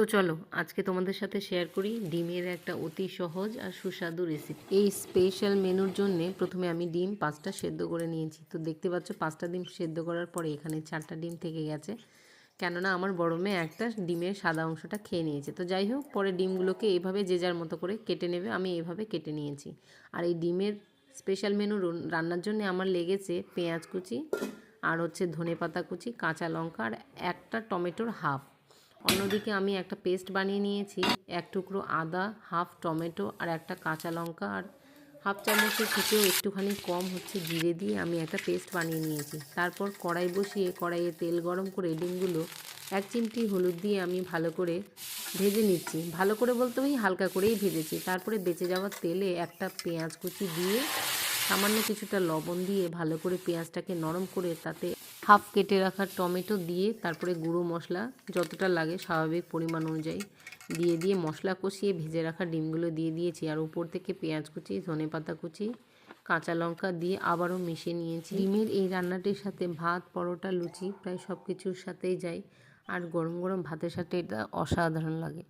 তো চলো, আজকে তোমাদের সাথে শেয়ার করি ডিমের একটা অতি সহজ আর সুস্বাদু রেসিপি এই স্পেশাল মেনুর জন্য প্রথমে আমি ডিম পাঁচটা সেদ্ধ করে নিয়েছি। তো দেখতে পাচ্ছ, পাঁচটা ডিম সেদ্ধ করার পরে এখানে চারটা ডিম থেকে গেছে। কেননা আমার বড় মেয়ে একটা ডিমের সাদা অংশটা খেয়ে নিয়েছে। তো যাই হোক, পরে ডিমগুলোকে এইভাবে যে যার মতো করে কেটে নেবে, আমি এইভাবে কেটে নিয়েছি। আর এই ডিমের স্পেশাল মেনু রান্নার জন্য আমার লেগেছে পেঁয়াজ কুচি আর হচ্ছে ধনে পাতা কুচি, কাঁচা লঙ্কা আর একটা টমেটোর হাফ অন্যদিকে আমি একটা পেস্ট বানিয়ে নিয়েছি, এক টুকরো আদা, হাফ টমেটো আর একটা কাঁচা লঙ্কা আর হাফ চামচের থেকেও একটুখানি কম হচ্ছে জিরে দিয়ে আমি একটা পেস্ট বানিয়ে নিয়েছি। তারপর কড়াই বসিয়ে কড়াইয়ে তেল গরম করে ডিমগুলো এক চিমটি হলুদ দিয়ে আমি ভালো করে ভেজে নিচ্ছি। ভালো করে বলতে ওই হালকা করেই ভেজেছি। তারপরে বেঁচে যাওয়া তেলে একটা পেঁয়াজ কুচি দিয়ে সামান্য কিছুটা লবণ দিয়ে ভালো করে পেঁয়াজটাকে নরম করে তাতে হাফ কেটে রাখা টমেটো দিয়ে তারপরে গুঁড়ো মশলা যতটা লাগে স্বাভাবিক পরিমাণ অনুযায়ী দিয়ে দিয়ে মশলা কষিয়ে ভেজে রাখা ডিমগুলো দিয়ে দিয়েছি। আর উপর থেকে পেঁয়াজ কুচি, ধনে পাতা কুচি, কাঁচা লঙ্কা দিয়ে আবারও মিশিয়ে নিয়েছি। ডিমের এই রান্নাটির সাথে ভাত, পরোটা, লুচি প্রায় সব কিছুর সাথেই যায়। আর গরম গরম ভাতের সাথে এটা অসাধারণ লাগে।